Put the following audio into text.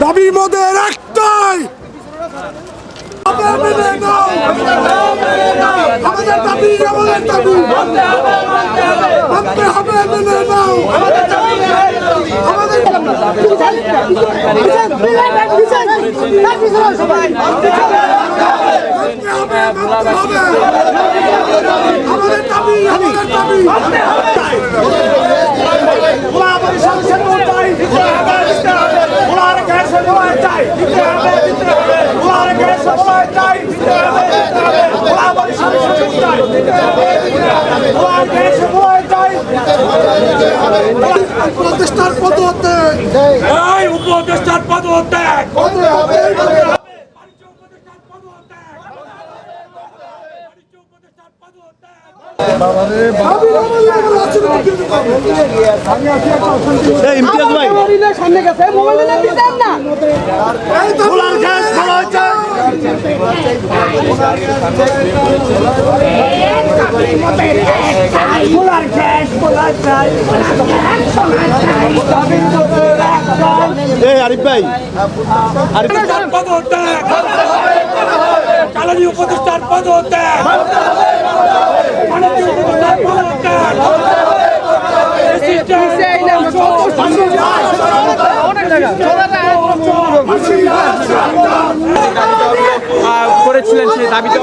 দাবি মোদের একটাই। হবে মেনে নাও। আমাদের দাবি আমাদের দাবি। মানতে হবে মেনে সবাই চাই দিতে হবে দিতে হবে। আমাদের দাবি আমাদের দাবি প্রতিষ্ঠার পদত্যাগ। এই উপদেষ্টার পদ হতে হবে বাণিজ্য উপদেষ্টার পদত্যাগ বাণিজ্য উপদেষ্টার পদত্যাগ দাবি আমাদের রাজনীতি ইমতিয়াজ ভাই। সামনে গেছে মোবাইল নিয়ে দিতেন না দাবি গ্যাস হচ্ছে এই আরিফ ভাই। আরিফ উপদেষ্টার পদত্যাগ। জ্বালানি উপদেষ্টার পদত্যাগ। বাণিজ্য উপদেষ্টার পদত্যাগ করেছিলেন সেই দাবিটা